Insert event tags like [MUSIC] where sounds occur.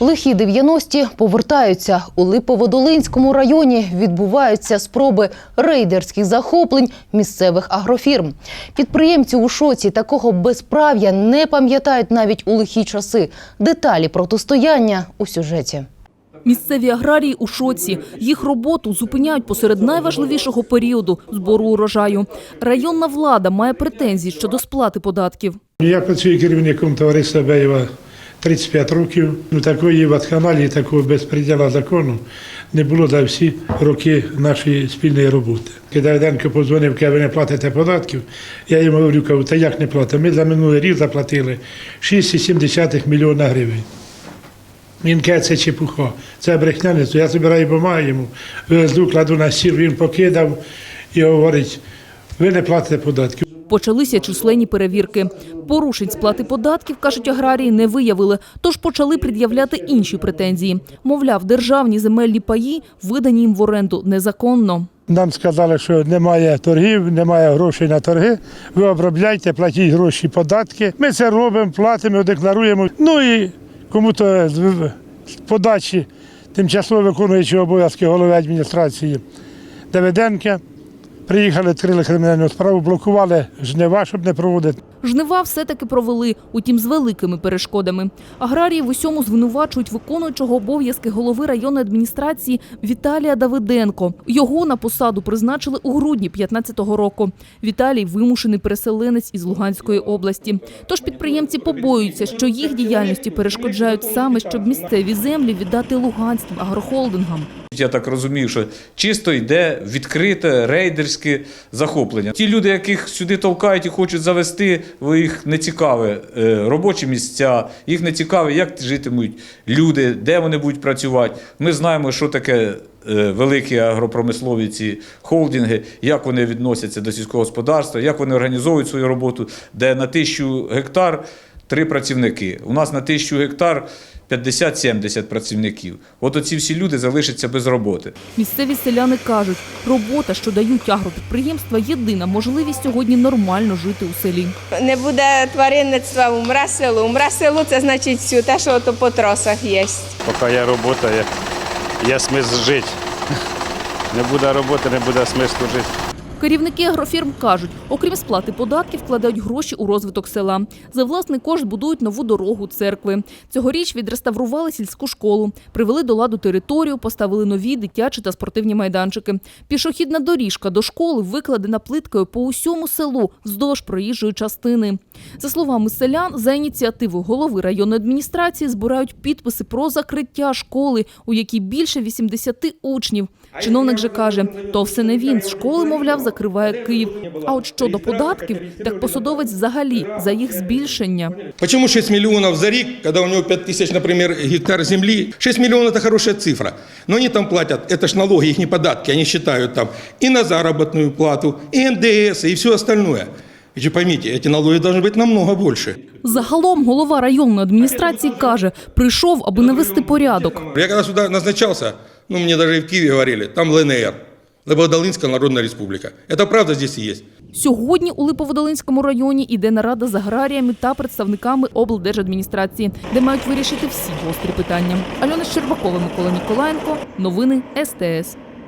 Лихі 90-ті повертаються. У Липоводолинському районі відбуваються спроби рейдерських захоплень місцевих агрофірм. Підприємці у шоці такого безправ'я не пам'ятають навіть у лихі часи. Деталі протистояння у сюжеті. Місцеві аграрії у шоці. Їх роботу зупиняють посеред найважливішого періоду – збору урожаю. Районна влада має претензії щодо сплати податків. Я працюю керівником товариства Беєва 35 років. Ну, такої вакханалії, такого безпреділа закону не було за всі роки нашої спільної роботи. Коли Давиденко подзвонив, каже, ви не платите податків, я йому говорю, кажу, та як не платимо? Ми за минулий рік заплатили 6,7 мільйона гривень. Він каже, це чепуха, це брехня, я збираю бумаги йому, везу, кладу на стіл, він покидав і говорить, ви не платите податків. Почалися численні перевірки. Порушень сплати податків, кажуть аграрії, не виявили, тож почали пред'являти інші претензії. Мовляв, державні земельні паї видані їм в оренду незаконно. Нам сказали, що немає торгів, немає грошей на торги. Ви обробляйте, платіть гроші, податки. Ми це робимо, платимо, декларуємо. Ну і кому-то з подачі тимчасово виконуючого обов'язки голови адміністрації Давиденка. Приїхали, відкрили кримінальну справу, блокували жнива, щоб не проводити. Жнива все-таки провели, утім з великими перешкодами. Аграрії в усьому звинувачують виконуючого обов'язки голови районної адміністрації Віталія Давиденко. Його на посаду призначили у грудні 15-го року. Віталій – вимушений переселенець із Луганської області. Тож підприємці побоюються, що їх діяльності перешкоджають саме, щоб місцеві землі віддати луганським агрохолдингам. Я так розумію, що чисто йде відкрите рейдерське захоплення. Ті люди, яких сюди толкають і хочуть завести, їх не цікаві е, робочі місця, їх не цікаві, як житимуть люди, де вони будуть працювати. Ми знаємо, що таке е, великі агропромислові ці холдинги, як вони відносяться до сільського господарства, як вони організовують свою роботу, де на тисячу гектар три працівники. У нас на тисячу гектар 50-70 працівників. От оці всі люди залишаться без роботи. Місцеві селяни кажуть, робота, що дають агропідприємства, єдина можливість сьогодні нормально жити у селі. Не буде тваринництва, умре село. Умре село це значить все те, що ото по трасах є. Поки є робота, є, є смисл жити. [LAUGHS] Не буде роботи, не буде смислу жити. Керівники агрофірм кажуть, окрім сплати податків, вкладають гроші у розвиток села. За власний кошт будують нову дорогу церкви. Цьогоріч відреставрували сільську школу, привели до ладу територію, поставили нові дитячі та спортивні майданчики. Пішохідна доріжка до школи викладена плиткою по усьому селу вздовж проїжджої частини. За словами селян, за ініціативу голови районної адміністрації збирають підписи про закриття школи, у якій більше 80 учнів. Чиновник же каже, то все не він. З школи, мовляв, закриває Київ. А от щодо податків, так посадовець взагалі за їх збільшення. Почему 6 миллионов за рік, когда у него 5 тысяч, например, гектар земли? 6 миллионов – это хорошая цифра. Но они там платят, это ж налоги, их не податки, они считают там и на заработную плату, и НДС, и все остальное. Вы же поймите, эти налоги должны быть намного больше. Загалом голова районної адміністрації каже, прийшов, аби навести порядок. Я когда сюда назначался, ну, мне даже и в Киеве говорили, там ЛНР, Лебодолинская Народна Республіка. Це правда здесь и есть. Сьогодні у Липоводолинському районі іде нарада з аграріями та представниками облдержадміністрації, де мають вирішити всі гострі питання. Альона Щербакова, Микола Ніколаєнко. Новини СТС.